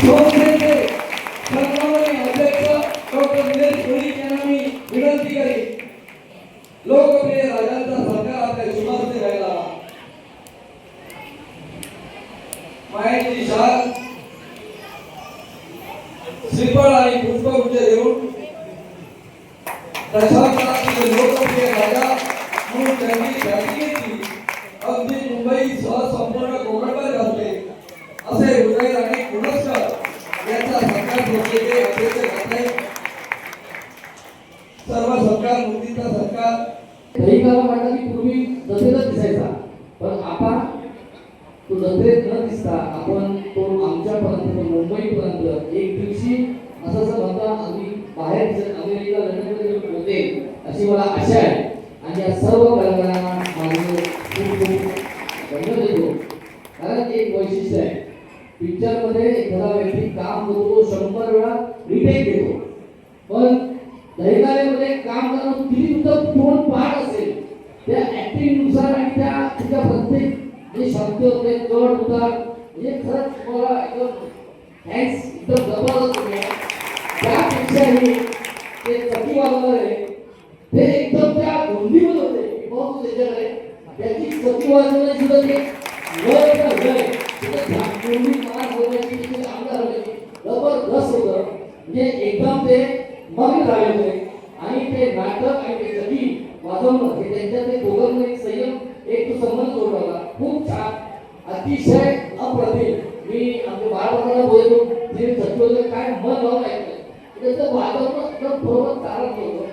संस्थेचे सर्वमान्य अध्यक्ष डॉक्टर निलेश यांना मी विनंती लोकप्रिय राजांचा सरकार आपल्या शाल श्रीफळ आणि पुष्पगुच्छ देऊन दशावतारातील लोकप्रिय राजा म्हणून त्यांनी ख्याती घेतली अगदी मुंबईसह संपूर्ण कोकणभर घातले असे हृदय आणि तो न दिसता आपण तो आमच्यापर्यंत मुंबईपर्यंत एक दिवशी असं असं म्हणता आम्ही बाहेर अमेरिका लंडनमध्ये होते अशी मला आशा आहे. आणि या सर्व कलाकारांना माझे खूप खूप धन्यवाद देतो. कारण एक वैशिष्ट्य आहे. पिक्चरमध्ये एखादा व्यक्ती काम करतो शंभर वेळा रिटेक जे शब्द होते कट उतार हे म्हणजे खरंच तुम्हाला एकदम थँक्स एकदम जबरदस्त तुम्ही त्यापेक्षाही ते चकी वाजवणारे ते एकदम त्या धुंदीमध्ये होते. बहुत त्याच्याकडे. त्याची चकी वाजवणे सुद्धा ते? लय का लय पूर्वी आमदार जबरदस्त होतं. म्हणजे एकदम ते मग्न झाले होते. आणि ते नाटक आणि ते चकी वाजवणं हे त्यांच्या ते दोघांना एक संयम एक संबंध जोडला. खूप अतिशय अप्रतिम. मी आमच्या बाळापणाला बोललो. ते चकी काय मन लावून ऐकलं. त्याचं वातावरण एकदम बरोबर चालत होतं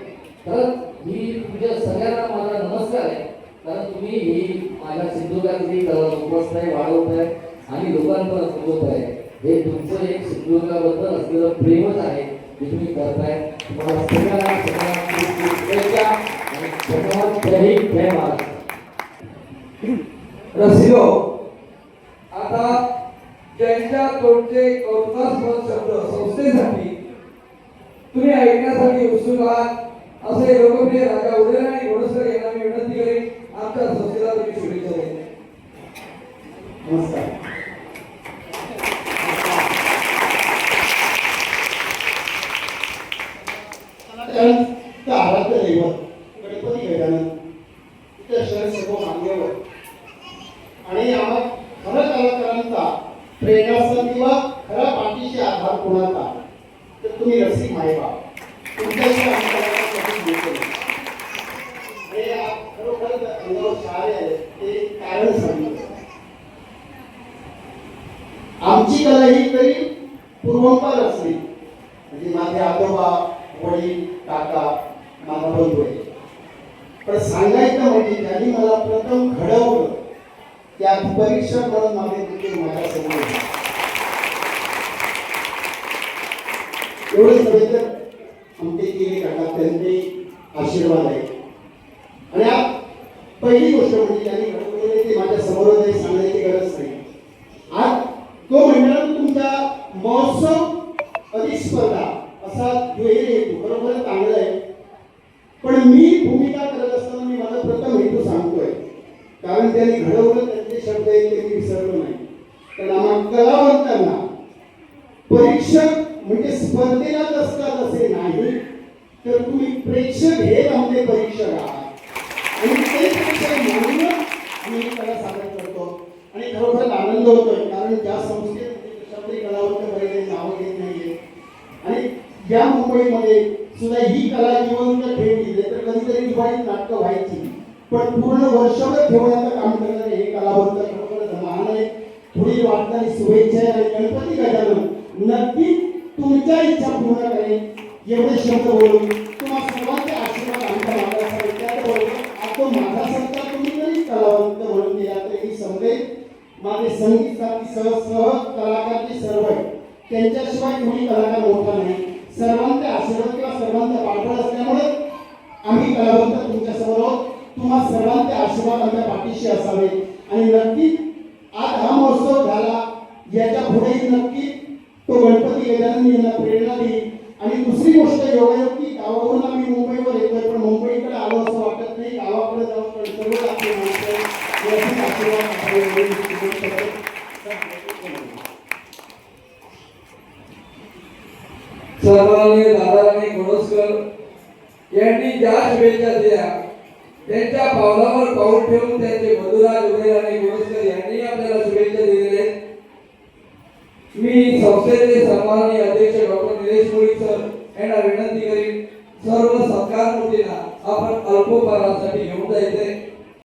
खरंच ही तुझ्या सगळ्यांना माझा नमस्कार आहे. कारण तुम्ही ही माझ्या सिंधुदुर्गातली उपस्थित आहे वाढवत आहे आणि लोकांपर्यंत पोहोचत आहे. हे तुमचं एक सिंधुदुर्गाबद्दल असलेलं प्रेमच आहे जे तुम्ही करताय. तुम्हाला सगळ्यांना सगळ्यांना आणि जय हिंद जय महाराष्ट्र रसिको तोंडचे कौतुकास्पद शब्द संस्थेसाठी तुम्ही ऐकण्यासाठी उत्सुक आहात? असे लोकप्रिय राजा उदय आणि घोडसकर यांना मी विनंती करेन आमच्या संस्थेला तुम्ही शुभेच्छा देईल नमस्कार. आणि आम्हा खरं कलाकारांचा प्रेरणास्थान किंवा खरा पाठीशी आधार कोणाचा? तर तुम्ही रसिक मायबाप. तुमच्याशी आम्ही खरोखरच अंगावर ते कारण सांगितलं आमची कला ही तरी पूर्वंपार असली. म्हणजे माझे आजोबा वडील काका माझा बंधू आहे. पण सांगायचं म्हणजे त्यांनी मला प्रथम घडवलं त्या परीक्षा म्हणून माझे देखील माझ्यासमोर होते. एवढं सगळे तर आमचे केले काका त्यांचे आशीर्वाद आहे आणि आज पहिली गोष्ट म्हणजे त्यांनी घडवलेले ते माझ्यासमोर सांगण्याची गरज नाही. आज तो म्हणणार तुमचा महोत्सव अधिक स्पर्धा असा दुहेरी हेतू बरोबर चांगला आहे. पण मी भूमिका करत असताना मी माझा प्रथम हेतू सांगतोय. कारण त्यांनी घडवलं त्यांचे शब्द आहेत ते मी विसरलो नाही. तर आम्हा कलावंतांना परीक्षक म्हणजे स्पर्धेला असतात असे नाही. तर तुम्ही प्रेक्षक हे आमचे परीक्षक आहात आणि ते प्रेक्षक म्हणून आम्ही कला सादर करतो. आणि खरोखरच आनंद होतोय कारण ज्या संस्थेत म्हणजे कशामध्ये कलावंत बरेच नावं घेत नाहीये. आणि या मुंबईमध्ये सुद्धा ही कला जिवंत ठेवली तर कधीतरी दिवाळीत नाटकं व्हायची. पण पूर्ण वर्षभर ठेवण्याचं काम करणारे हे कलावंत खरोखरच महान आहे थोडी वाटणारी शुभेच्छा आहे आणि गणपती गजानन नक्की तुमच्या इच्छा पूर्ण करेल एवढे शब्द बोलून तुम्हा सर्वांचे आशीर्वाद आमच्या मागास त्याचबरोबर माझा संस्कार तुम्ही जरी कलावंत म्हणून दिला तरी मी समजेल माझे संगीत सह सह कलाकार जे सर्व आहेत त्यांच्याशिवाय कोणी कलाकार मोठा नाही. सर्वांचे आशीर्वाद किंवा सर्वांचा पाठबळ असल्यामुळे आम्ही कलावंत तुमच्यासमोर आहोत. तुम्हा सर्वांचे आशीर्वाद आमच्या पाठीशी असावे आणि नक्की आज हा महोत्सव झाला. तो यांना प्रेरणा दिली. आणि दुसरी गोष्ट योगायोग की गावावरून आम्ही मुंबईवर येतोय पण मुंबईकडे आलो असं वाटत नाही. गावाकडे जाऊन सर्व आपले माणसं दादाराणी गोडसकर यांनी ज्या शुभेच्छा दिल्या त्यांच्या पावलावर पाऊल ठेवून त्यांचे मधुराज उदयराणी गोडसकर यांनी आपल्याला शुभेच्छा दिलेल्या आहेत. मी संस्थेचे सन्माननीय अध्यक्ष डॉक्टर निलेश मुळीक सर यांना विनंती करीन सर्व सत्कार मूर्तींना आपण अल्पोपहारासाठी घेऊन जायचे.